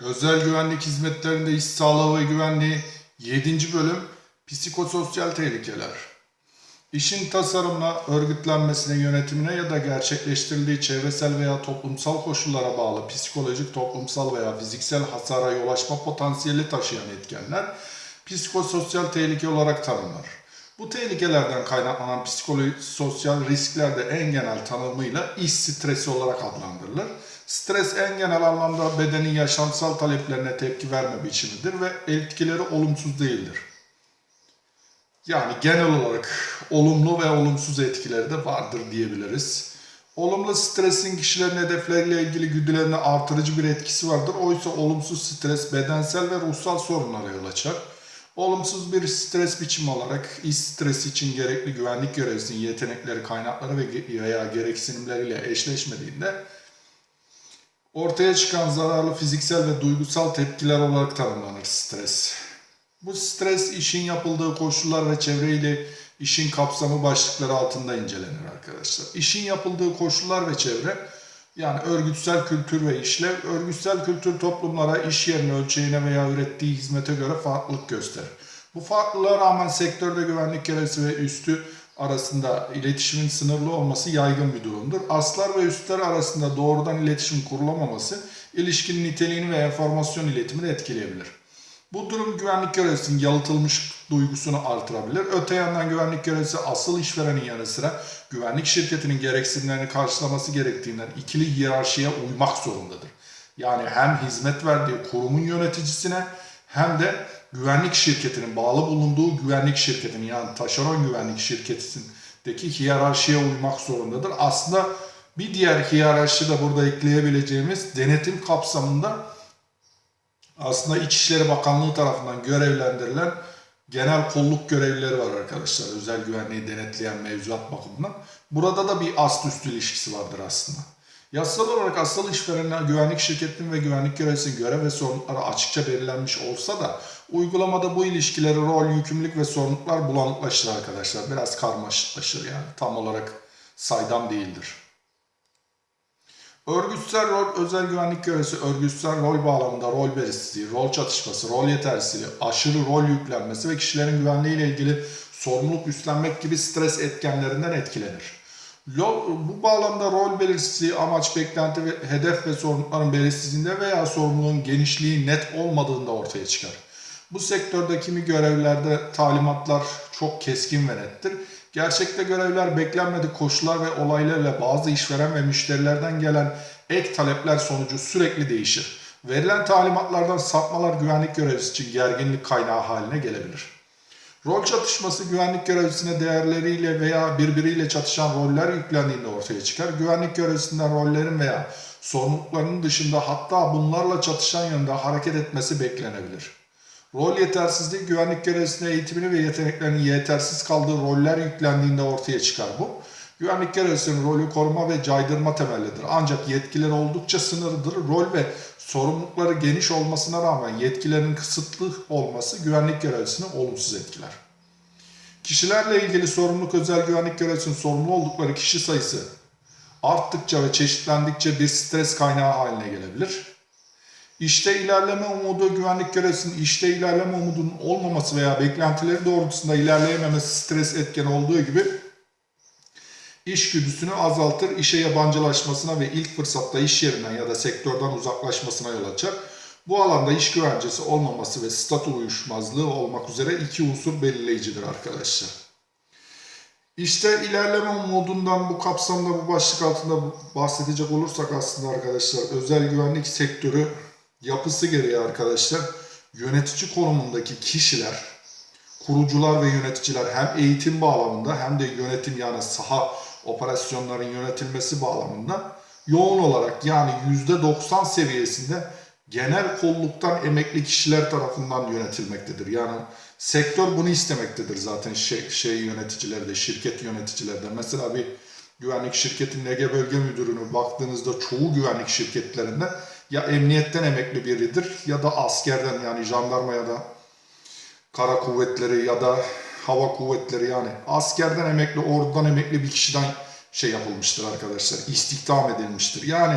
Özel güvenlik hizmetlerinde iş sağlığı ve güvenliği 7. bölüm psikososyal tehlikeler. İşin tasarımına, örgütlenmesine, yönetimine ya da gerçekleştirildiği çevresel veya toplumsal koşullara bağlı psikolojik, toplumsal veya fiziksel hasara yol açma potansiyeli taşıyan etkenler psikososyal tehlike olarak tanımlar. Bu tehlikelerden kaynaklanan psikososyal riskler de en genel tanımıyla iş stresi olarak adlandırılır. Stres en genel anlamda bedenin yaşamsal taleplerine tepki verme biçimidir ve etkileri olumsuz değildir. Yani genel olarak olumlu ve olumsuz etkileri de vardır diyebiliriz. Olumlu stresin kişilerin hedefleriyle ilgili güdülerine artırıcı bir etkisi vardır. Oysa olumsuz stres bedensel ve ruhsal sorunlara yol açar. Olumsuz bir stres biçimi olarak iş stresi için gerekli güvenlik görevlisinin yetenekleri, kaynakları ve veya gereksinimleriyle eşleşmediğinde ortaya çıkan zararlı fiziksel ve duygusal tepkiler olarak tanımlanır stres. Bu stres işin yapıldığı koşullar ve çevreyle işin kapsamı başlıkları altında incelenir arkadaşlar. İşin yapıldığı koşullar ve çevre yani örgütsel kültür ve işlev, örgütsel kültür toplumlara iş yerine ölçeğine veya ürettiği hizmete göre farklılık gösterir. Bu farklılığa rağmen sektörde güvenlik görevlisi ve üstü arasında iletişimin sınırlı olması yaygın bir durumdur. Aslar ve üstler arasında doğrudan iletişim kurulamaması ilişkinin niteliğini ve enformasyon iletimini etkileyebilir. Bu durum güvenlik görevlisinin yalıtılmış duygusunu artırabilir. Öte yandan güvenlik görevlisi asıl işverenin yanı sıra güvenlik şirketinin gereksinimlerini karşılaması gerektiğinden ikili hiyerarşiye uymak zorundadır. Yani hem hizmet verdiği kurumun yöneticisine hem de güvenlik şirketinin bağlı bulunduğu güvenlik şirketinin yani taşeron güvenlik şirketindeki hiyerarşiye uymak zorundadır. Aslında bir diğer hiyerarşi de burada ekleyebileceğimiz denetim kapsamında aslında İçişleri Bakanlığı tarafından görevlendirilen genel kolluk görevlileri var arkadaşlar. Özel güvenliği denetleyen mevzuat bakımından. Burada da bir ast üst ilişkisi vardır aslında. Yasal olarak asıl işverenler güvenlik şirketinin ve güvenlik görevlisinin görev ve sorumlulukları açıkça belirlenmiş olsa da uygulamada bu ilişkileri rol, yükümlülük ve sorumluluklar bulanıklaşır arkadaşlar. Biraz karmaşıklaşır yani. Tam olarak saydam değildir. Örgütsel rol, özel güvenlik görevlisi örgütsel rol bağlamında rol belirsizliği, rol çatışması, rol yetersizliği, aşırı rol yüklenmesi ve kişilerin güvenliğiyle ilgili sorumluluk üstlenmek gibi stres etkenlerinden etkilenir. Bu bağlamda rol belirsizliği, amaç, beklenti ve hedef ve sorumlulukların belirsizliğinde veya sorumluluğun genişliği net olmadığında ortaya çıkar. Bu sektörde kimi görevlerde talimatlar çok keskin ve nettir. Gerçekte görevler beklenmedik koşullar ve olaylarla bazı işveren ve müşterilerden gelen ek talepler sonucu sürekli değişir. Verilen talimatlardan sapmalar güvenlik görevlisi için gerginlik kaynağı haline gelebilir. Rol çatışması güvenlik görevlisine değerleriyle veya birbiriyle çatışan roller yüklendiğinde ortaya çıkar. Güvenlik görevlisinden rollerin veya sorumluluklarının dışında hatta bunlarla çatışan yönde hareket etmesi beklenebilir. Rol yetersizliği güvenlik görevlisine eğitimini ve yeteneklerinin yetersiz kaldığı roller yüklendiğinde ortaya çıkar bu. Güvenlik görevlisinin rolü koruma ve caydırma temellidir. Ancak yetkileri oldukça sınırlıdır. Rol ve sorumlulukları geniş olmasına rağmen yetkilerin kısıtlı olması güvenlik görevlisini olumsuz etkiler. Kişilerle ilgili sorumluluk özel güvenlik görevlisinin sorumlu oldukları kişi sayısı arttıkça ve çeşitlendikçe bir stres kaynağı haline gelebilir. İşte ilerleme umudu güvenlik görevlisinin işte ilerleme umudunun olmaması veya beklentileri doğrultusunda ilerleyememesi stres etkeni olduğu gibi iş güdüsünü azaltır, işe yabancılaşmasına ve ilk fırsatta iş yerinden ya da sektörden uzaklaşmasına yol açar. Bu alanda iş güvencesi olmaması ve statü uyuşmazlığı olmak üzere iki unsur belirleyicidir arkadaşlar. İşte ilerleme umudundan bu kapsamda bu başlık altında bahsedecek olursak aslında arkadaşlar özel güvenlik sektörü yapısı gereği arkadaşlar yönetici konumundaki kişiler, kurucular ve yöneticiler hem eğitim bağlamında hem de yönetim yani saha operasyonların yönetilmesi bağlamında yoğun olarak yani %90 seviyesinde genel kolluktan emekli kişiler tarafından yönetilmektedir. Yani sektör bunu istemektedir zaten şey, şey yöneticileri de, şirket yöneticileri de. Mesela bir güvenlik şirketinin Ege Bölge Müdürü'nü baktığınızda çoğu güvenlik şirketlerinde ya emniyetten emekli biridir ya da askerden yani jandarma ya da kara kuvvetleri ya da hava kuvvetleri yani askerden emekli, ordudan emekli bir kişiden şey yapılmıştır arkadaşlar. İstihdam edilmiştir. Yani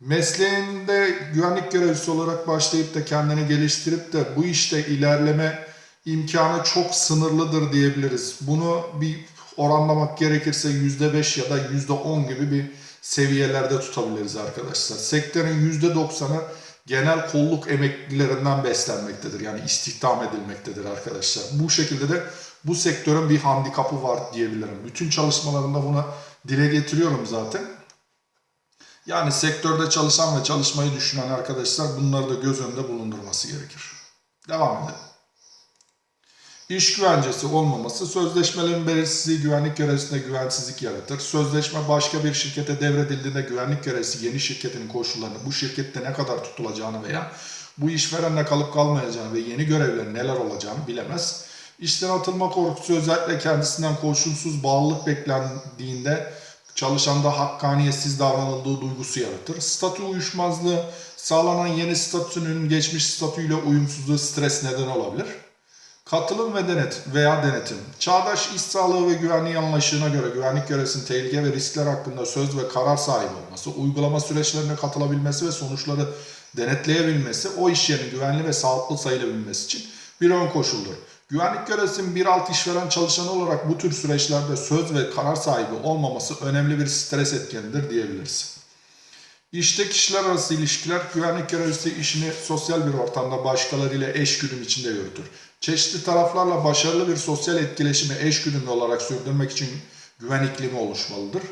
mesleğinde güvenlik görevlisi olarak başlayıp da kendini geliştirip de bu işte ilerleme imkanı çok sınırlıdır diyebiliriz. Bunu bir oranlamak gerekirse %5 ya da %10 gibi bir seviyelerde tutabiliriz arkadaşlar. Sektörün %90'ı genel kolluk emeklilerinden beslenmektedir. Yani istihdam edilmektedir arkadaşlar. Bu şekilde de bu sektörün bir handikapı var diyebilirim. Bütün çalışmalarımda bunu dile getiriyorum zaten. Yani sektörde çalışan ve çalışmayı düşünen arkadaşlar bunları da göz önünde bulundurması gerekir. Devam edelim. İş güvencesi olmaması sözleşmelerin belirsizliği güvenlik görevlisinde güvensizlik yaratır. Sözleşme başka bir şirkete devredildiğinde güvenlik görevlisi yeni şirketin koşullarını, bu şirkette ne kadar tutulacağını veya bu işverenle kalıp kalmayacağını ve yeni görevlerin neler olacağını bilemez. İşten atılma korkusu özellikle kendisinden koşulsuz bağlılık beklendiğinde çalışanda hakkaniyetsiz davranıldığı duygusu yaratır. Statü uyuşmazlığı sağlanan yeni statünün geçmiş statüyle uyumsuzluğu stres neden olabilir. Katılım ve denet veya denetim. Çağdaş iş sağlığı ve güvenliği anlayışına göre güvenlik görevlisinin tehlike ve riskler hakkında söz ve karar sahibi olması, uygulama süreçlerine katılabilmesi ve sonuçları denetleyebilmesi, o iş yerinin güvenli ve sağlıklı sayılabilmesi için bir ön koşuldur. Güvenlik görevlisinin bir alt işveren çalışanı olarak bu tür süreçlerde söz ve karar sahibi olmaması önemli bir stres etkenidir diyebiliriz. İşte kişiler arası ilişkiler, güvenlik görevlisi işini sosyal bir ortamda başkalarıyla eş güdüm içinde yürütür. Çeşitli taraflarla başarılı bir sosyal etkileşimi eş güdümlü olarak sürdürmek için güven iklimi oluşmalıdır.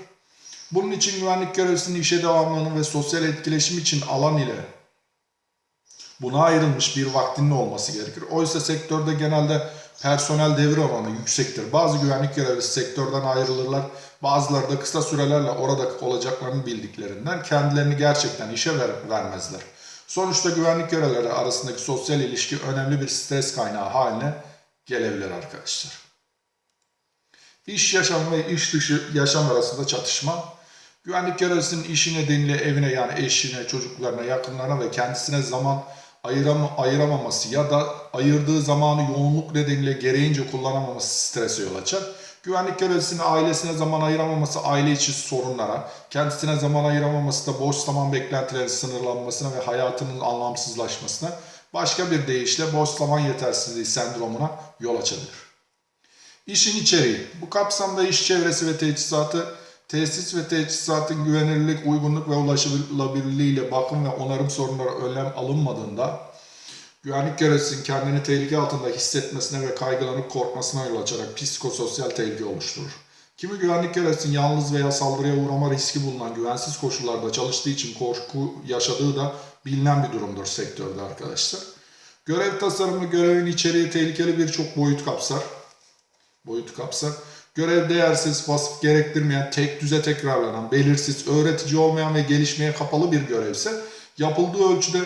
Bunun için güvenlik görevlisinin işe devamlılığını ve sosyal etkileşim için alan ile buna ayrılmış bir vaktinin olması gerekir. Oysa sektörde genelde personel devir oranı yüksektir. Bazı güvenlik görevlisi sektörden ayrılırlar. Bazıları da kısa sürelerle orada olacaklarını bildiklerinden kendilerini gerçekten işe ver, vermezler. Sonuçta güvenlik görevlileri arasındaki sosyal ilişki önemli bir stres kaynağı haline gelebilir arkadaşlar. İş yaşam ve iş dışı yaşam arasında çatışma. Güvenlik görevlisinin işi nedeniyle evine yani eşine, çocuklarına, yakınlarına ve kendisine zaman ayıram ayıramaması ya da ayırdığı zamanı yoğunluk nedeniyle gereğince kullanamaması strese yol açar. Güvenlik görevlisinin ailesine zaman ayıramaması aile içi sorunlara, kendisine zaman ayıramaması da boş zaman beklentileri sınırlanmasına ve hayatının anlamsızlaşmasına, başka bir deyişle boş zaman yetersizliği sendromuna yol açabilir. İşin içeriği. Bu kapsamda iş çevresi ve teçhizatı, tesis ve teçhizatın güvenilirlik, uygunluk ve ulaşılabilirliği ile bakım ve onarım sorunları önlem alınmadığında güvenlik görevlisinin kendini tehlike altında hissetmesine ve kaygılanıp korkmasına yol açarak psikososyal tehlike oluşturur. Kimi güvenlik görevlisinin yalnız veya saldırıya uğrama riski bulunan güvensiz koşullarda çalıştığı için korku yaşadığı da bilinen bir durumdur sektörde arkadaşlar. Görev tasarımı, görevin içeriği tehlikeli birçok boyut kapsar. Boyut kapsar. Görev değersiz, vasıf gerektirmeyen, tek düze tekrarlanan, belirsiz, öğretici olmayan ve gelişmeye kapalı bir görevse yapıldığı ölçüde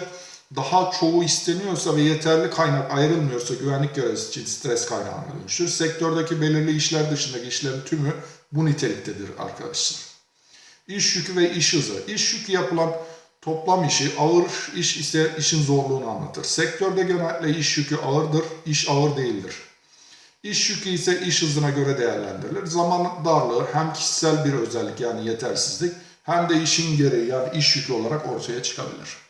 daha çoğu isteniyorsa ve yeterli kaynak ayrılmıyorsa güvenlik görevlisi için stres kaynağına dönüşür. Sektördeki belirli işler dışındaki işlerin tümü bu niteliktedir arkadaşlar. İş yükü ve iş hızı. İş yükü yapılan toplam işi, ağır iş ise işin zorluğunu anlatır. Sektörde genellikle iş yükü ağırdır, iş ağır değildir. İş yükü ise iş hızına göre değerlendirilir. Zaman darlığı hem kişisel bir özellik yani yetersizlik hem de işin gereği yani iş yükü olarak ortaya çıkabilir.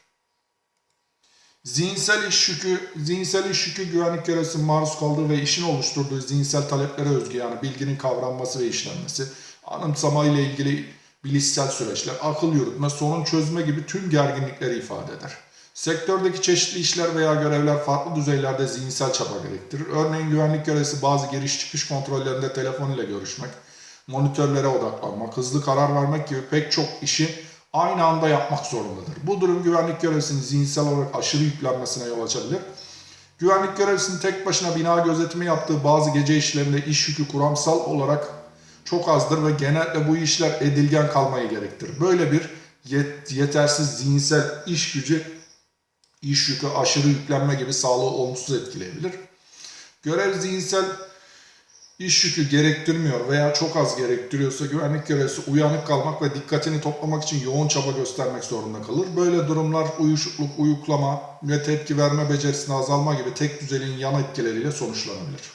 Zihinsel iş yükü, zihinsel iş yükü güvenlik görevlisinin maruz kaldığı ve işin oluşturduğu zihinsel taleplere özgü yani bilginin kavranması ve işlenmesi, anımsama ile ilgili bilişsel süreçler, akıl yürütme, sorun çözme gibi tüm gerginlikleri ifade eder. Sektördeki çeşitli işler veya görevler farklı düzeylerde zihinsel çaba gerektirir. Örneğin güvenlik görevlisi bazı giriş çıkış kontrollerinde telefon ile görüşmek, monitörlere odaklanmak, hızlı karar vermek gibi pek çok işi aynı anda yapmak zorundadır. Bu durum güvenlik görevlisinin zihinsel olarak aşırı yüklenmesine yol açabilir. Güvenlik görevlisinin tek başına bina gözetimi yaptığı bazı gece işlerinde iş yükü kuramsal olarak çok azdır ve genellikle bu işler edilgen kalmayı gerektirir. Böyle bir yet yetersiz zihinsel iş gücü, iş yükü, aşırı yüklenme gibi sağlığı olumsuz etkileyebilir. Görev zihinsel iş yükü gerektirmiyor veya çok az gerektiriyorsa güvenlik görevlisi uyanık kalmak ve dikkatini toplamak için yoğun çaba göstermek zorunda kalır. Böyle durumlar uyuşukluk, uyuklama ve tepki verme becerisinde azalma gibi tek düzeliğin yan etkileriyle sonuçlanabilir.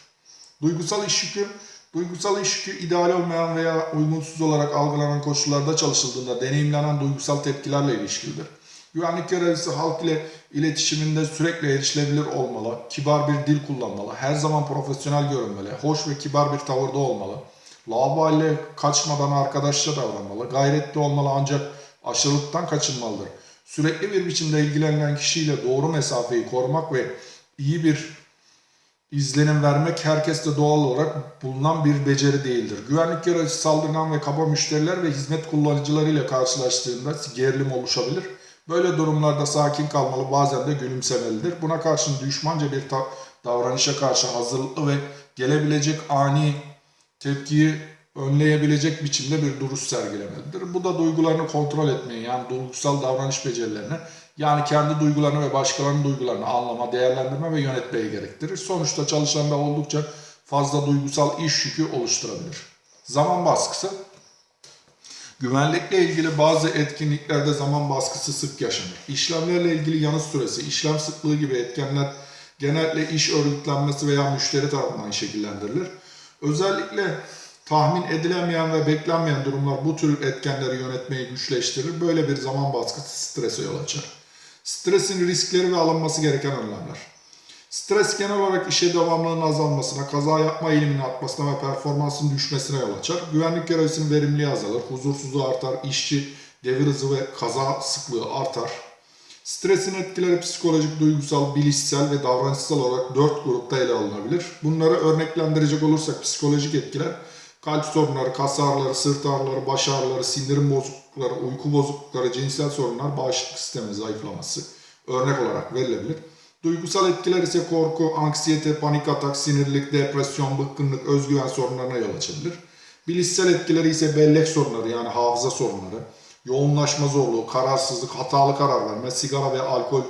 Duygusal iş yükü Duygusal iş yükü ideal olmayan veya uygunsuz olarak algılanan koşullarda çalışıldığında deneyimlenen duygusal tepkilerle ilişkilidir. Güvenlik görevlisi halk ile iletişiminde sürekli erişilebilir olmalı, kibar bir dil kullanmalı, her zaman profesyonel görünmeli, hoş ve kibar bir tavırda olmalı, laubali kaçmadan arkadaşça davranmalı, gayretli olmalı ancak aşırılıktan kaçınmalıdır. Sürekli bir biçimde ilgilenen kişiyle doğru mesafeyi korumak ve iyi bir izlenim vermek herkeste doğal olarak bulunan bir beceri değildir. Güvenlik görevlisi saldırgan ve kaba müşteriler ve hizmet kullanıcılarıyla karşılaştığında gerilim oluşabilir. Böyle durumlarda sakin kalmalı, bazen de gülümsemelidir. Buna karşın düşmanca bir davranışa karşı hazırlıklı ve gelebilecek ani tepkiyi önleyebilecek biçimde bir duruş sergilemelidir. Bu da duygularını kontrol etmeyi yani duygusal davranış becerilerini yani kendi duygularını ve başkalarının duygularını anlama, değerlendirme ve yönetmeyi gerektirir. Sonuçta çalışanda oldukça fazla duygusal iş yükü oluşturabilir. Zaman baskısı Güvenlikle ilgili bazı etkinliklerde zaman baskısı sık yaşanır. İşlemlerle ilgili yanıt süresi, işlem sıklığı gibi etkenler genellikle iş örgütlenmesi veya müşteri tarafından şekillendirilir. Özellikle tahmin edilemeyen ve beklenmeyen durumlar bu tür etkenleri yönetmeyi güçleştirir. Böyle bir zaman baskısı strese yol açar. Stresin riskleri ve alınması gereken önlemler. Stres genel olarak işe devamlılığın azalmasına, kaza yapma eğiliminin artmasına ve performansın düşmesine yol açar. Güvenlik görevlisinin verimliliği azalır, huzursuzluğu artar, işçi devir hızı ve kaza sıklığı artar. Stresin etkileri psikolojik, duygusal, bilişsel ve davranışsal olarak dört grupta ele alınabilir. Bunları örneklendirecek olursak psikolojik etkiler, kalp sorunları, kas ağrıları, sırt ağrıları, baş ağrıları, sindirim bozuklukları, uyku bozuklukları, cinsel sorunlar, bağışıklık sistemi zayıflaması örnek olarak verilebilir. Duygusal etkiler ise korku, anksiyete, panik atak, sinirlilik, depresyon, bıkkınlık, özgüven sorunlarına yol açabilir. Bilişsel etkileri ise bellek sorunları yani hafıza sorunları, yoğunlaşma zorluğu, kararsızlık, hatalı karar verme, sigara ve alkol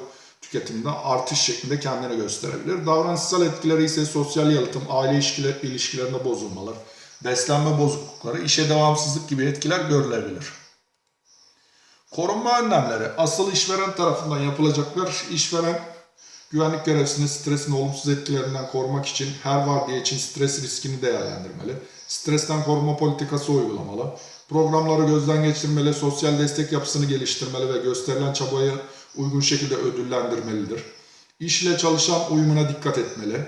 tüketiminde artış şeklinde kendini gösterebilir. Davranışsal etkileri ise sosyal yalıtım, aile ilişkiler, ilişkilerinde bozulmalar, beslenme bozuklukları, işe devamsızlık gibi etkiler görülebilir. Korunma önlemleri asıl işveren tarafından yapılacaklar. İşveren güvenlik görevlisini stresin olumsuz etkilerinden korumak için her vardiya için stres riskini değerlendirmeli. Stresten koruma politikası uygulamalı. Programları gözden geçirmeli, sosyal destek yapısını geliştirmeli ve gösterilen çabayı uygun şekilde ödüllendirmelidir. İş ile çalışan uyumuna dikkat etmeli.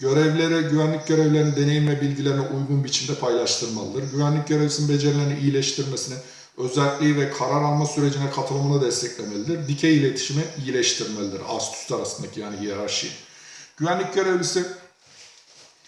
Görevleri, güvenlik görevlerinin deneyim ve bilgilerini uygun biçimde paylaştırmalıdır. Güvenlik görevlisinin becerilerini iyileştirmesini, özelliği ve karar alma sürecine katılımını desteklemelidir. Dikey iletişimi iyileştirmelidir ast üst arasındaki yani hiyerarşi. Güvenlik görevlisi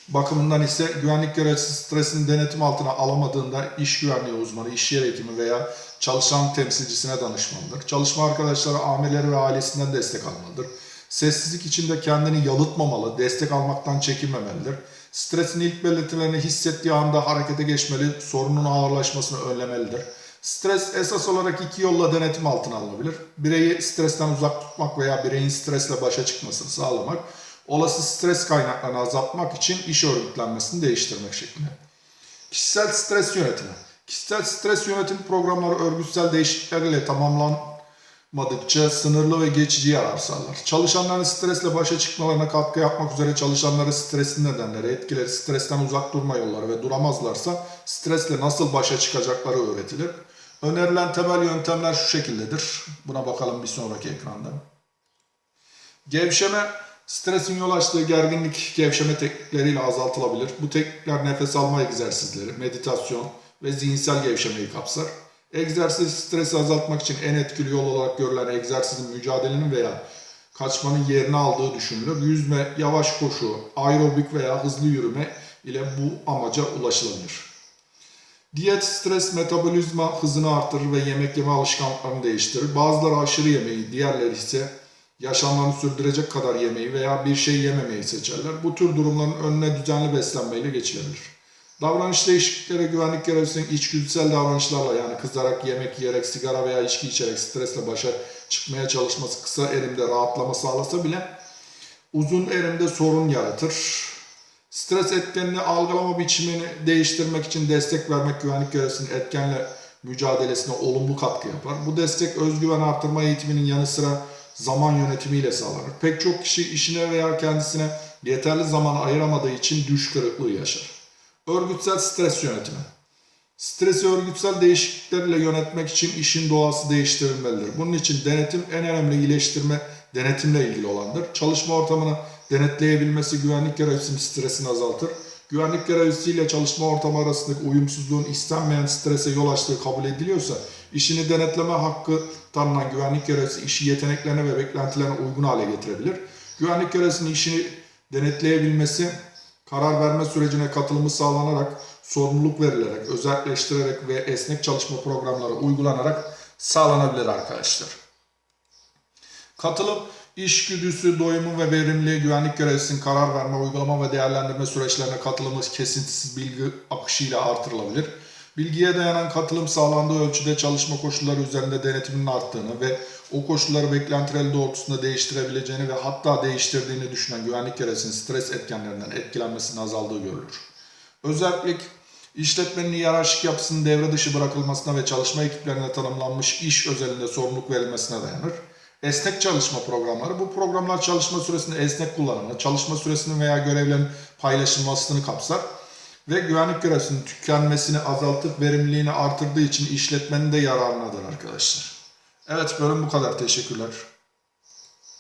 bakımından ise güvenlik görevlisi stresin denetim altına alamadığında iş güvenliği uzmanı, iş yer hekimi veya çalışan temsilcisine danışmalıdır. Çalışma arkadaşları, amirleri ve ailesinden destek almalıdır. Sessizlik içinde kendini yalıtmamalı, destek almaktan çekinmemelidir. Stresin ilk belirtilerini hissettiği anda harekete geçmeli, sorunun ağırlaşmasını önlemelidir. Stres esas olarak iki yolla denetim altına alınabilir. Bireyi stresten uzak tutmak veya bireyin stresle başa çıkmasını sağlamak, olası stres kaynaklarını azaltmak için iş örgütlenmesini değiştirmek şeklinde. Kişisel stres yönetimi. Kişisel stres yönetim programları örgütsel değişiklikler ile tamamlanmadıkça sınırlı ve geçici yarar sağlar. Çalışanların stresle başa çıkmalarına katkı yapmak üzere çalışanları stresin nedenleri, etkileri, stresten uzak durma yolları ve duramazlarsa stresle nasıl başa çıkacakları öğretilir. Önerilen temel yöntemler şu şekildedir. Buna bakalım bir sonraki ekranda. Gevşeme, stresin yol açtığı gerginlik gevşeme teknikleriyle azaltılabilir. Bu teknikler nefes alma egzersizleri, meditasyon ve zihinsel gevşemeyi kapsar. Egzersiz stresi azaltmak için en etkili yol olarak görülen egzersizin mücadelenin veya kaçmanın yerini aldığı düşünülür. Yüzme, yavaş koşu, aerobik veya hızlı yürüme ile bu amaca ulaşılabilir. Diyet stres metabolizma hızını artırır ve yemek yeme alışkanlıklarını değiştirir. Bazıları aşırı yemeği, diğerleri ise yaşamlarını sürdürecek kadar yemeği veya bir şey yememeyi seçerler. Bu tür durumların önüne düzenli beslenmeyle geçilebilir. Davranış değişiklikleri güvenlik görevlisinin içgüdüsel davranışlarla yani kızarak, yemek yiyerek, sigara veya içki içerek stresle başa çıkmaya çalışması kısa erimde rahatlama sağlasa bile uzun erimde sorun yaratır. Stres etkenini algılama biçimini değiştirmek için destek vermek güvenlik görevlisinin etkenle mücadelesine olumlu katkı yapar. Bu destek özgüven artırma eğitiminin yanı sıra zaman yönetimiyle sağlanır. Pek çok kişi işine veya kendisine yeterli zaman ayıramadığı için düş kırıklığı yaşar. Örgütsel stres yönetimi. Stresi örgütsel değişikliklerle yönetmek için işin doğası değiştirilmelidir. Bunun için denetim en önemli iyileştirme denetimle ilgili olandır. Çalışma ortamını denetleyebilmesi güvenlik görevlisinin stresini azaltır. Güvenlik görevlisiyle çalışma ortamı arasındaki uyumsuzluğun istenmeyen strese yol açtığı kabul ediliyorsa, işini denetleme hakkı tanınan güvenlik görevlisi işi yeteneklerine ve beklentilerine uygun hale getirebilir. Güvenlik görevlisinin işini denetleyebilmesi, karar verme sürecine katılımı sağlanarak, sorumluluk verilerek, özelleştirerek ve esnek çalışma programları uygulanarak sağlanabilir arkadaşlar. Katılım, işgüdüsü, doyumu ve verimliliği güvenlik görevlisinin karar verme, uygulama ve değerlendirme süreçlerine katılımı kesintisiz bilgi akışıyla artırılabilir. Bilgiye dayanan katılım sağlandığı ölçüde çalışma koşulları üzerinde denetimin arttığını ve o koşulları beklentileri doğrultusunda değiştirebileceğini ve hatta değiştirdiğini düşünen güvenlik görevlisinin stres etkenlerinden etkilenmesinin azaldığı görülür. Özellik, işletmenin hiyerarşik yapısının devre dışı bırakılmasına ve çalışma ekiplerine tanımlanmış iş özelinde sorumluluk verilmesine dayanır. Esnek çalışma programları, bu programlar çalışma süresinde esnek kullanımını, çalışma süresinin veya görevlerin paylaşılmasını kapsar ve güvenlik görevlisinin tükenmesini azaltıp verimliliğini artırdığı için işletmenin de yararınadır arkadaşlar. Evet bölüm bu kadar. Teşekkürler.